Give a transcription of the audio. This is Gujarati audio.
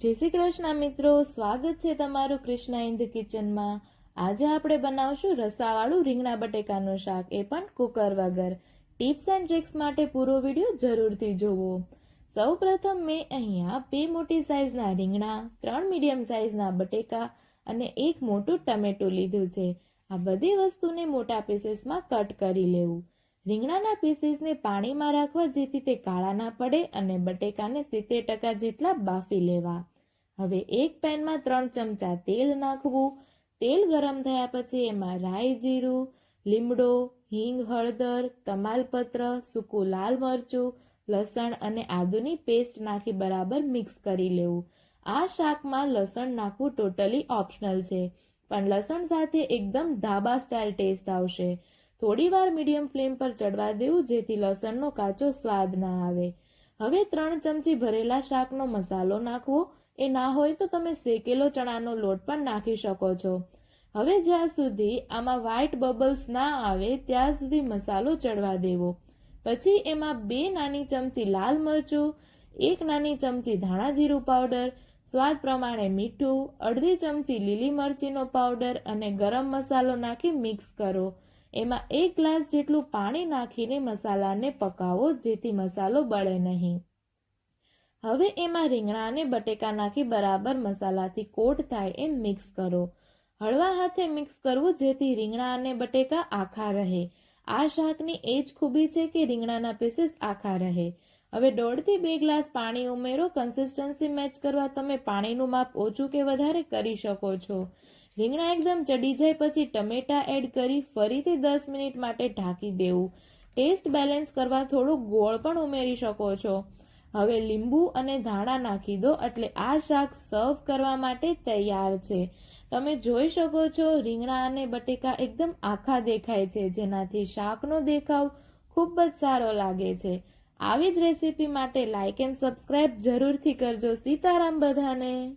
જય શ્રી કૃષ્ણ મિત્રો, સ્વાગત છે તમારું કૃષ્ણા ઇન્દ કિચનમાં. આજે આપણે બનાવશું રસાવાળું રીંગણા બટેકાનું શાક, એ પણ કુકર વગર. ટિપ્સ એન્ડ ટ્રિક્સ માટે પૂરો વીડિયો જરૂરથી જોવો. સૌ પ્રથમ મેં અહીંયા બે મોટી સાઇઝના રીંગણા, ત્રણ મીડિયમ સાઇઝના બટેકા અને એક મોટું ટમેટું લીધું છે. આ બધી વસ્તુને મોટા પીસીસમાં કટ કરી લેવું. રીંગણાના પીસીસને પાણીમાં રાખવા જેથી તે કાળા ના પડે અને બટેકાને સિત્તેર ટકા જેટલા બાફી લેવા. હવે એક પેનમાં ત્રણ ચમચા તેલ નાખવું. તેલ ગરમ થયા પછી એમાં રાઈ જીરું, લીમડો, હિંગ, હળદર, તમાલપત્ર, સૂકું લાલ મરચું, લસણ અને આદુની પેસ્ટ નાખી બરાબર મિક્સ કરી લેવું. આ શાકમાં લસણ નાખવું ટોટલી ઓપ્શનલ છે, પણ લસણ સાથે એકદમ ધાબા સ્ટાઇલ ટેસ્ટ આવશે. થોડીવાર મીડિયમ ફ્લેમ પર ચડવા દેવું જેથી લસણનો કાચો સ્વાદ ના આવે. હવે ત્રણ ચમચી ભરેલા શાકનો મસાલો નાખવો. એ ના હોય તો તમે શેકેલો ચણાનો લોટ પણ નાખી શકો છો. હવે જ્યાં સુધી આમાં વ્હાઇટ બબલ્સ ના આવે ત્યાં સુધી મસાલો ચડવા દેવો. પછી એમાં બે નાની ચમચી લાલ મરચું, એક નાની ચમચી ધાણા જીરું પાવડર સ્વાદ પ્રમાણે મીઠું, અડધી ચમચી લીલી મરચીનો પાવડર અને ગરમ મસાલો નાખી મિક્સ કરો. એમાં એક ગ્લાસ જેટલું પાણી નાખીને મસાલાને પકાવો જેથી મસાલો બળે નહીં. હવે એમાં રીંગણા અને બટેકા નાખી બરાબર મસાલાથી કોટ થાય એમ મિક્સ કરો. હળવા હાથે મિક્સ કરવું જેથી રીંગણા અને બટેકા આખા રહે. આ શાકની એ જ ખૂબી છે કે રીંગણાના પીસીસ આખા રહે. હવે દોઢથી બે ગ્લાસ પાણી ઉમેરો. કન્સિસ્ટન્સી મેચ કરવા તમે પાણીનું માપ ઓછું કે વધારે કરી શકો છો. રીંગણા એકદમ ચડી જાય પછી ટમેટા એડ કરી ફરીથી દસ મિનિટ માટે ઢાંકી દેવું. ટેસ્ટ બેલેન્સ કરવા થોડું ગોળ પણ ઉમેરી શકો છો. હવે લીંબુ અને ધાણા નાખી દો એટલે આ શાક સર્વ કરવા માટે તૈયાર છે. તમે જોઈ શકો છો રીંગણા અને બટેકા એકદમ આખા દેખાય છે. જેનાથી શાકનો દેખાવ ખૂબ જ સારો લાગે છે. આવી જ રેસીપી માટે લાઇક એન્ડ સબસ્ક્રાઇબ જરૂરથી કરજો. સીતારામ બધાને.